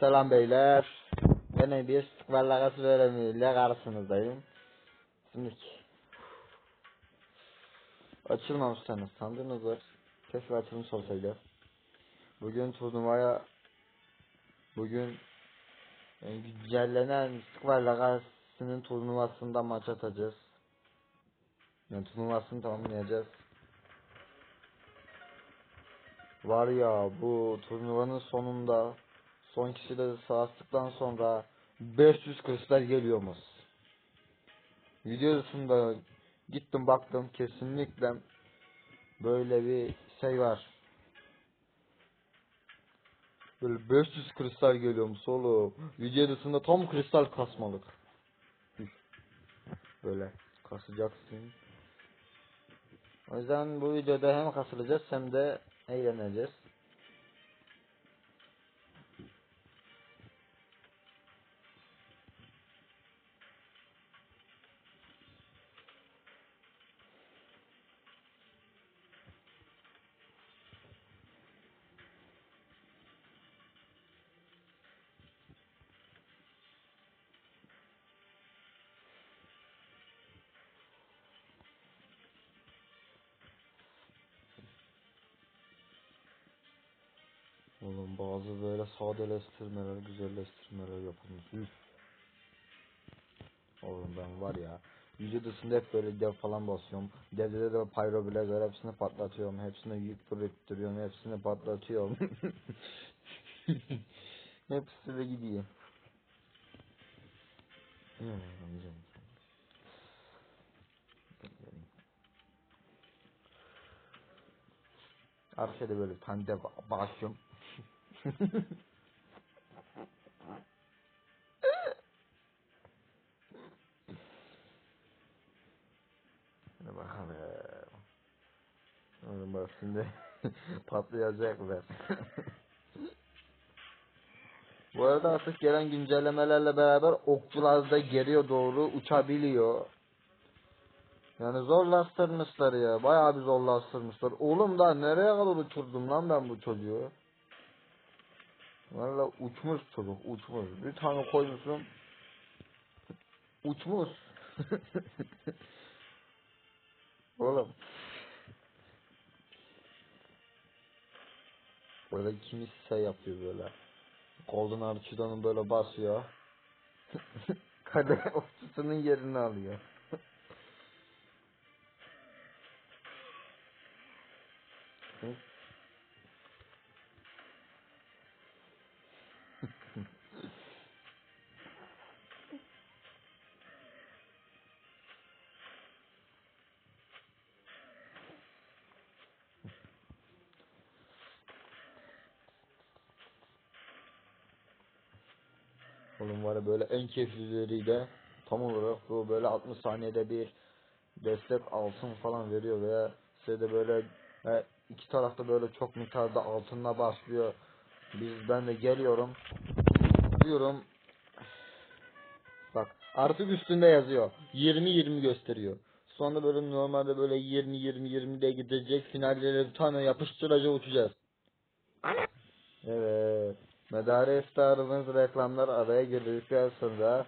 Selam beyler. Yine bir Vallagas bölümüyle karşınızdayım. Şimdi açılmamışsanız sandığınız var. Keşke açılmış olsaydı. Bugün turnuvaya bugün e, güncellenen Vallagas'ın turnuvasında maç atacağız. Yani turnuvasını tamamlayacağız. Var ya bu turnuvanın sonunda son kişi de sağlıktan sonra 500 kristal geliyormuş. Videosunda gittim baktım kesinlikle böyle bir şey var. Böyle 500 kristal geliyormuş oğlum. Videosunda tam kristal kasmalık. Böyle kasacaksın. O yüzden bu videoda hem kasılacağız hem de eğleneceğiz. Oğlum bazı böyle sadeleştirmeler, güzelleştirmeler yapılmış. Üf. Oğlum ben var ya dışında hep böyle dev falan basıyorum. Devde de pyro var hepsini patlatıyorum. Hepsine yük biriktiriyorum. Hepsini patlatıyorum. Hepsi de gidiyor. Arkada böyle tane dev basıyorum. Hadi bakalım. Oğlum bak şimdi patlayacaklar. Bu arada artık gelen güncellemelerle beraber okçular da geriye doğru uçabiliyor. Yani zorlaştırmışlar ya. Bayağı bir zorlaştırmışlar. Oğlum da nereye kadar uçurdum lan ben bu çocuğu? Valla uçmuş çocuk uçmuş. Bir tane koymuşum. Uçmuş. Oğlum. Böyle kimisi şey yapıyor böyle. Golden Archidon'u böyle basıyor. Kade okçusunun yerini alıyor. Hı? Oğlum var ya böyle en keyiflileriyle tam olarak bu böyle 60 saniyede bir destek altın falan veriyor veya şeyde böyle e, iki tarafta böyle çok miktarda altınla başlıyor. Biz ben de geliyorum. Diyorum. Bak artık üstünde yazıyor. 20 20 gösteriyor. Sonra böyle normalde böyle 20 20 20 de gidecek finallere bir tane yapıştıracak uçacağız. Evet. Medare iftarımız reklamlar araya girdikten sonra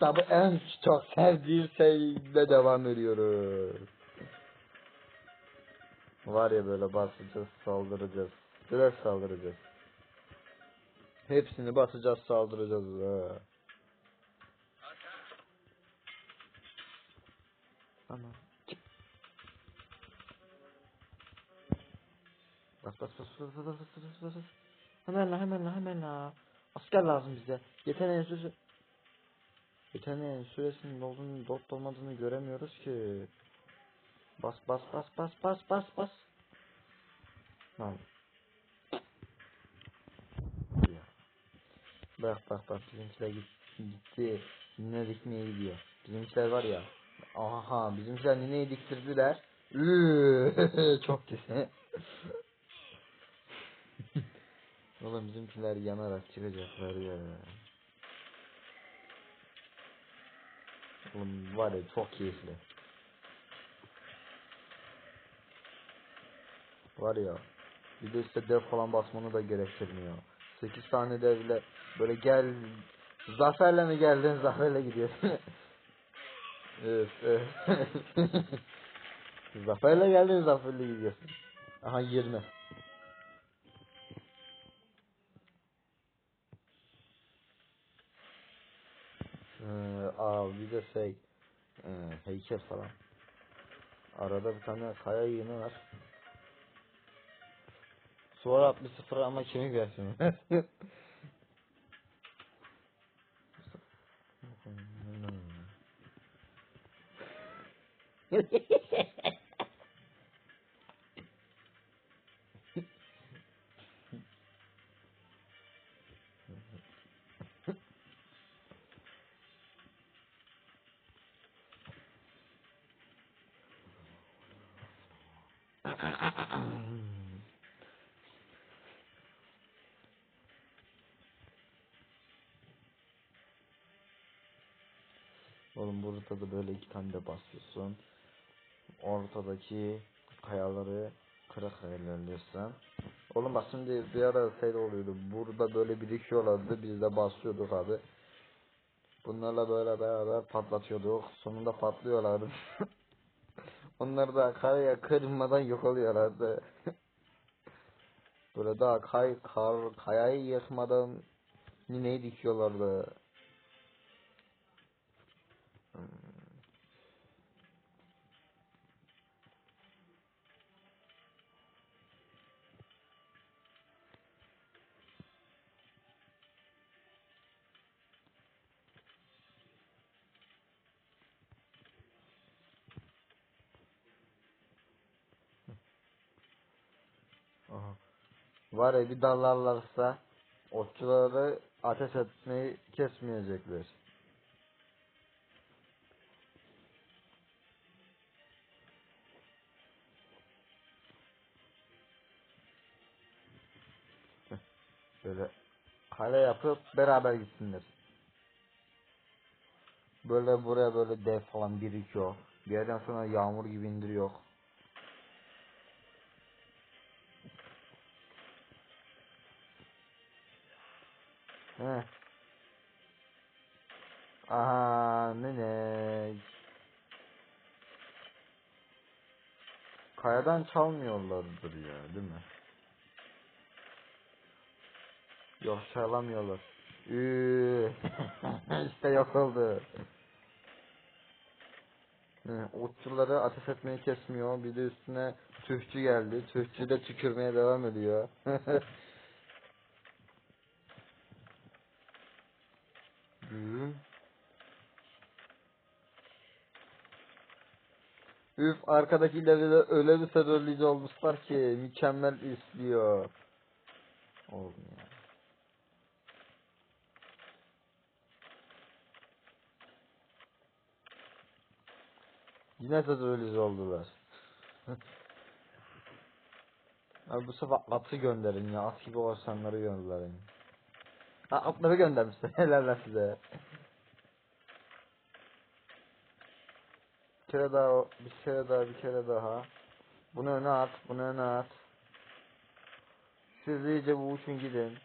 bu en çok sevdiğim şeyle devam ediyoruz. Var ya böyle basacağız, saldıracağız. Direkt saldıracağız. Hepsini basacağız, saldıracağız. Ha. Ama bas bas bas bas bas bas bas bas. Hemen la hemen la hemen la. Asker lazım bize. Yeteneğin süresi. Yeteneğin süresinin dolduğunu, dot olmadığını göremiyoruz ki. Bas bas bas bas bas bas bas. Lan. Bak bak bak bizimkiler git, gitti. Nine dikmeye gidiyor. Bizimkiler var ya. Aha bizimkiler nineyi diktirdiler. Üü, Çok kesin. Oğlum bizimkiler yanarak çıkacaklar ya. Oğlum var ya çok keyifli. Var ya. Bir de işte dev falan basmanı da gerektirmiyor. 8 tane de bile böyle gel zaferle mi geldin zaferle gidiyorsun. evet, evet. zaferle geldin zaferle gidiyorsun. Aha 20. aa bir de şey e, heykel falan. Arada bir tane kaya yığını var. Sonra 60 ama kemik versiyonu. Oğlum burada da böyle iki tane de basıyorsun. Ortadaki kayaları kıra kıra ilerliyorsun. Oğlum bak şimdi bir ara şey oluyordu. Burada böyle birikiyorlardı. Biz de basıyorduk abi. Bunlarla böyle beraber patlatıyorduk. Sonunda patlıyorlardı. Onlar da kayaya kırmadan yok oluyorlardı. böyle daha kay kar kayayı yıkmadan nineyi dikiyorlardı. Aha. Var ya bir dalarlarsa otçuları ateş etmeyi kesmeyecekler. Böyle kale yapıp beraber gitsinler. Böyle buraya böyle dev falan birikiyor. Bir yerden sonra yağmur gibi indiriyor. Kayadan çalmıyorlardır ya değil mi? Yok çalamıyorlar. Üü. işte yok oldu. Otçuları ateş etmeyi kesmiyor. Bir de üstüne tühçü geldi. Tühçü de tükürmeye devam ediyor. Hı. Üf arkadakileri de öyle bir terörleyici olmuşlar ki mükemmel. Oğlum ya. Yine terörleyici oldular. Abi bu sefer atı gönderin ya. At gibi korsanları gönderin. Ha atları göndermişler. Helaller size. Kere daha, bir kere daha, bir kere daha. Bunu öne at, bunu öne at. Siz iyice bu uçun gidin.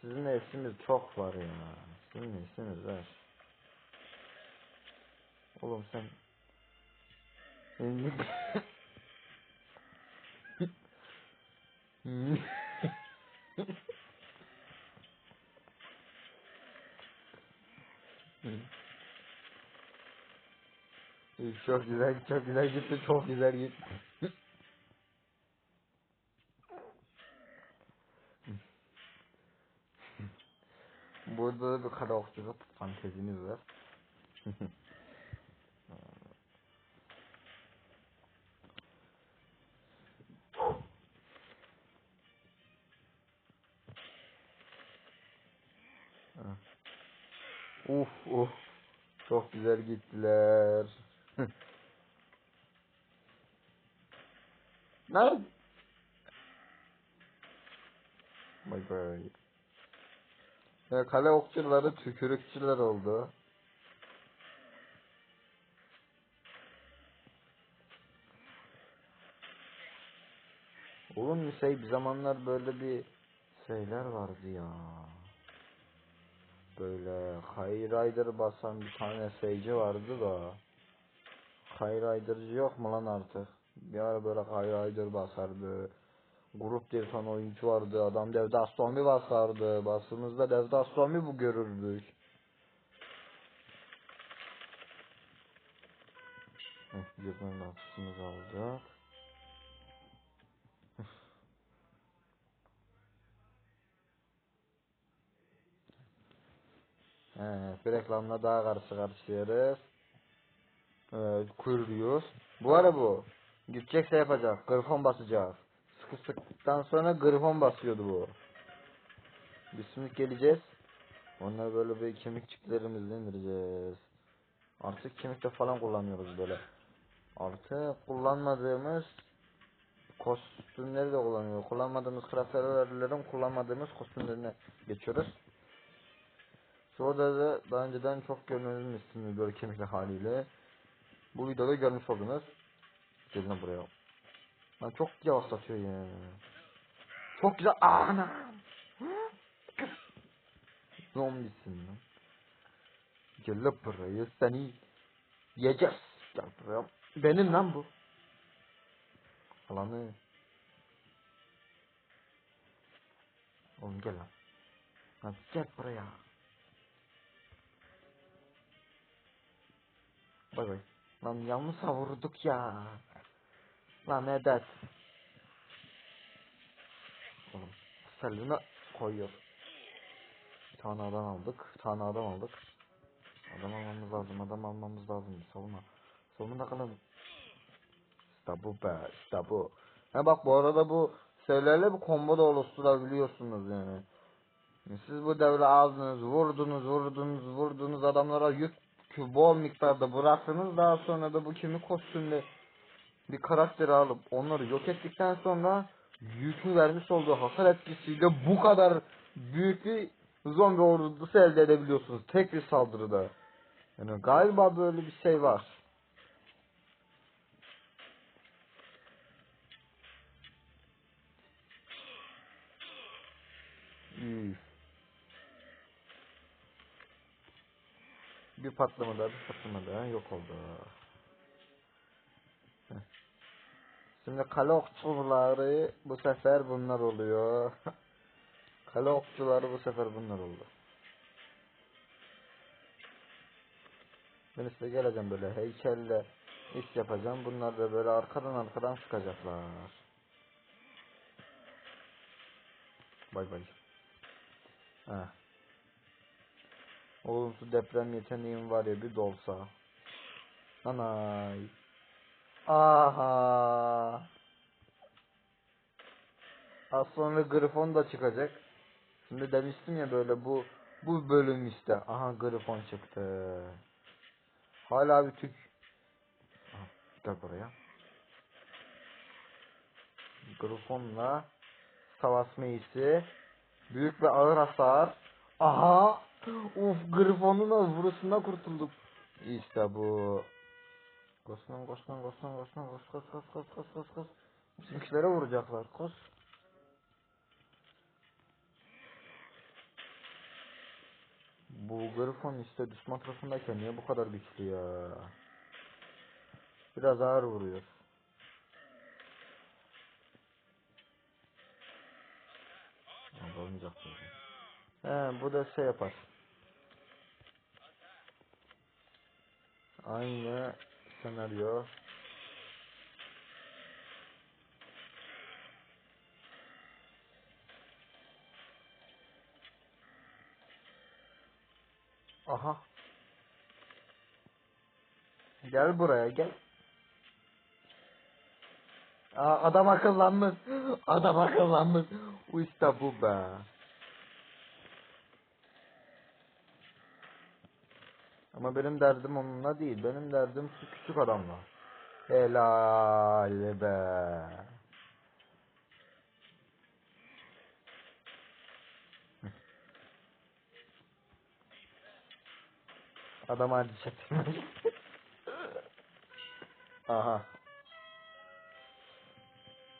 Sizin nefsiniz çok var ya. Sizin nefsiniz var. Oğlum sen... çok güzel, çok güzel gitti, çok güzel gitti. Burada da bir kara okçuluk fantezimiz var. Uf uf. Çok güzel gittiler. Nerede? Bay bay. Ya kale okçuları tükürükçüler oldu. Oğlum şey bir zamanlar böyle bir şeyler vardı ya. Böyle High Rider basan bir tane seyirci vardı da. High Rider'cı yok mu lan artık? Bir ara böyle High Rider basardı. Grup diye oyuncu vardı. Adam Devde Astronomi basardı. Basımızda Devde Astronomi bu görürdük. Girmenin altısını aldık. Evet, bir reklamla daha karşı karşıyayız. Evet, kuyruyoruz. Bu ara bu. Gidecekse yapacak. Grifon basacak. Sıkı sıktıktan sonra grifon basıyordu bu. Şimdi geleceğiz. Onları böyle bir kemikçiklerimizle indireceğiz. Artık kemikte falan kullanıyoruz böyle. Artık kullanmadığımız kostümleri de kullanıyoruz. Kullanmadığımız karakterlerin kullanmadığımız kostümlerine geçiyoruz. Şurada da daha önceden çok görmüşsünüz böyle kemikli haliyle. Bu videoda görmüş oldunuz. Gelin buraya. Lan çok yavaşlatıyor ya. Çok güzel. Ana. Zombisin lan. Gel buraya seni yiyeceğiz. Gel buraya. Benim lan bu. Alanı. Oğlum gel lan. Lan gel buraya. Bay bay. Lan yalnız vurduk ya. Lan Edet. Oğlum selime koyuyor. Bir tane adam aldık. Bir tane adam aldık. Adam almamız lazım. Adam almamız lazım. Savunma. Savunma kalın. İşte bu be. işte bu. Ha bak bu arada bu şeylerle bir combo da oluşturabiliyorsunuz yani. Siz bu devre aldınız, vurdunuz, vurdunuz, vurdunuz adamlara yük bol miktarda bıraktınız daha sonra da bu kimi kostümle bir karakteri alıp onları yok ettikten sonra yükün vermiş olduğu hasar etkisiyle bu kadar büyük bir zombi ordusu elde edebiliyorsunuz tek bir saldırıda. Yani galiba böyle bir şey var. Üf. Bir patlama daha bir patlama daha yok oldu. Şimdi kale okçuları bu sefer bunlar oluyor. kale okçuları bu sefer bunlar oldu. Ben size geleceğim böyle heykelle iş yapacağım. Bunlar da böyle arkadan arkadan sıkacaklar. Bay bay. Ha. Olumsuz deprem yeteneğim var ya bir dolsa. Anay. Aha. Az sonra Grifon da çıkacak. Şimdi demiştim ya böyle bu bu bölüm işte. Aha Grifon çıktı. Hala bir tük. Aha, gel buraya. Grifon'la savaş meyisi. Büyük ve ağır hasar. Aha. Uf Grifon'un vurusundan kurtulduk. İşte bu. Koş lan koş lan koş lan koş lan koş koş koş koş koş koş koş. Bizimkilere vuracaklar koş. Bu Grifon işte düşman tarafındayken niye bu kadar güçlü ya? Biraz ağır vuruyor. Olmayacak. He bu da şey yapar. Aynı senaryo. Aha. Gel buraya gel. Aa, adam akıllanmış. Adam akıllanmış. İşte bu be. Ama benim derdim onunla değil. Benim derdim şu küçük adamla. Helal be. Adam acı çektirmiş. Aha.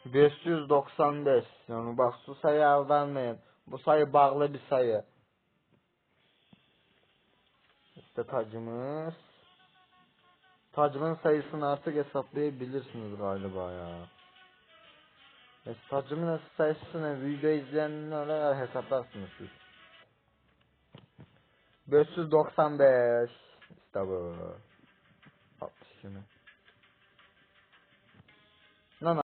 595. Yani bak su sayı aldanmayın. Bu sayı bağlı bir sayı. İşte tacımız. Tacımın sayısını artık hesaplayabilirsiniz galiba ya. E, tacımın sayısını video izleyenlere hesaplarsınız siz. 595 İşte bu. 62 mi? Lan